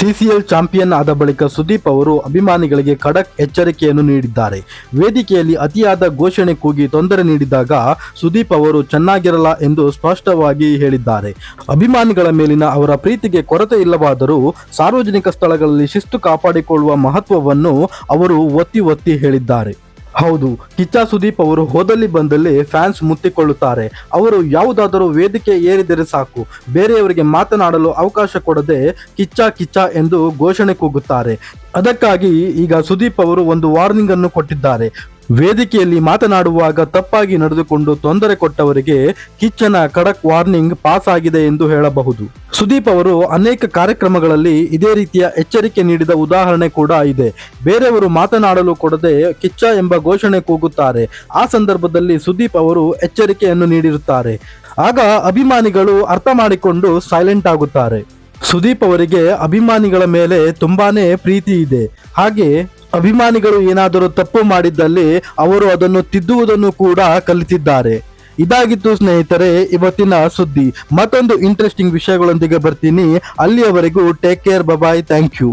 CCL champion ಆದ ಬಳಿಕ ಸುದೀಪ್ ಅವರು ಅಭಿಮಾನಿಗಳಿಗೆ ಖಡಕ್ ಎಚ್ಚರಿಕೆಯನ್ನು ನೀಡಿದ್ದಾರೆ. ವೇದಿಕೆಯಲ್ಲಿ ಅತಿಯಾದ ಘೋಷಣೆ ಕೂಗಿ ತೊಂದರೆ ನೀಡಿದಾಗ ಸುದೀಪ್ ಅವರು ಚೆನ್ನಾಗಿರಲ್ಲ ಎಂದು ಸ್ಪಷ್ಟವಾಗಿ ಹೇಳಿದ್ದಾರೆ. ಅಭಿಮಾನಿಗಳ ಮೇಲಿನ ಅವರ ಪ್ರೀತಿಗೆ ಕೊರತೆ ಇಲ್ಲವಾದರೂ ಸಾರ್ವಜನಿಕ ಸ್ಥಳಗಳಲ್ಲಿ ಶಿಸ್ತು ಕಾಪಾಡಿಕೊಳ್ಳುವ ಮಹತ್ವವನ್ನು ಅವರು ಒತ್ತಿ ಒತ್ತಿ ಹೇಳಿದ್ದಾರೆ. ಹೌದು, ಕಿಚ್ಚ ಸುದೀಪ್ ಅವರು ಹೋದಲ್ಲಿ ಬಂದಲ್ಲಿ ಫ್ಯಾನ್ಸ್ ಮುತ್ತಿಕೊಳ್ಳುತ್ತಾರೆ. ಅವರು ಯಾವುದಾದರೂ ವೇದಿಕೆ ಏರಿದರೆ ಸಾಕು. ಬೇರೆಯವರಿಗೆ ಮಾತನಾಡಲು ಅವಕಾಶ ಕೊಡದೆ ಕಿಚ್ಚ ಕಿಚ್ಚ ಎಂದು ಘೋಷಣೆ ಕೂಗುತ್ತಾರೆ. ಅದಕ್ಕಾಗಿ ಈಗ ಸುದೀಪ್ ಅವರು ಒಂದು ವಾರ್ನಿಂಗ್ ಅನ್ನು ಕೊಟ್ಟಿದ್ದಾರೆ. ವೇದಿಕೆಯಲ್ಲಿ ಮಾತನಾಡುವಾಗ ತಪ್ಪಾಗಿ ನಡೆದುಕೊಂಡು ತೊಂದರೆ ಕೊಟ್ಟವರಿಗೆ ಕಿಚ್ಚನ ಖಡಕ್ ವಾರ್ನಿಂಗ್ ಪಾಸ್ ಆಗಿದೆ ಎಂದು ಹೇಳಬಹುದು. ಸುದೀಪ್ ಅವರು ಅನೇಕ ಕಾರ್ಯಕ್ರಮಗಳಲ್ಲಿ ಇದೇ ರೀತಿಯ ಎಚ್ಚರಿಕೆ ನೀಡಿದ ಉದಾಹರಣೆ ಕೂಡ ಇದೆ. ಬೇರೆಯವರು ಮಾತನಾಡಲು ಕೊಡದೆ ಕಿಚ್ಚ ಎಂಬ ಘೋಷಣೆ ಕೂಗುತ್ತಾರೆ. ಆ ಸಂದರ್ಭದಲ್ಲಿ ಸುದೀಪ್ ಅವರು ಎಚ್ಚರಿಕೆಯನ್ನು ನೀಡಿರುತ್ತಾರೆ. ಆಗ ಅಭಿಮಾನಿಗಳು ಅರ್ಥ ಮಾಡಿಕೊಂಡು ಸೈಲೆಂಟ್ ಆಗುತ್ತಾರೆ. ಸುದೀಪ್ ಅವರಿಗೆ ಅಭಿಮಾನಿಗಳ ಮೇಲೆ ತುಂಬಾನೇ ಪ್ರೀತಿ ಇದೆ. ಹಾಗೆ ಅಭಿಮಾನಿಗಳು ಏನಾದರೂ ತಪ್ಪು ಮಾಡಿದ್ದಲ್ಲಿ ಅವರು ಅದನ್ನು ತಿದ್ದುವುದನ್ನು ಕೂಡ ಕಲಿತಿದ್ದಾರೆ. ಇದಾಗಿತ್ತು ಸ್ನೇಹಿತರೆ, ಇವತ್ತಿನ ಸುದ್ದಿ. ಮತ್ತೊಂದು ಇಂಟ್ರೆಸ್ಟಿಂಗ್ ವಿಷಯಗಳೊಂದಿಗೆ ಬರ್ತೀನಿ. ಅಲ್ಲಿಯವರೆಗೂ take care bye bye thank you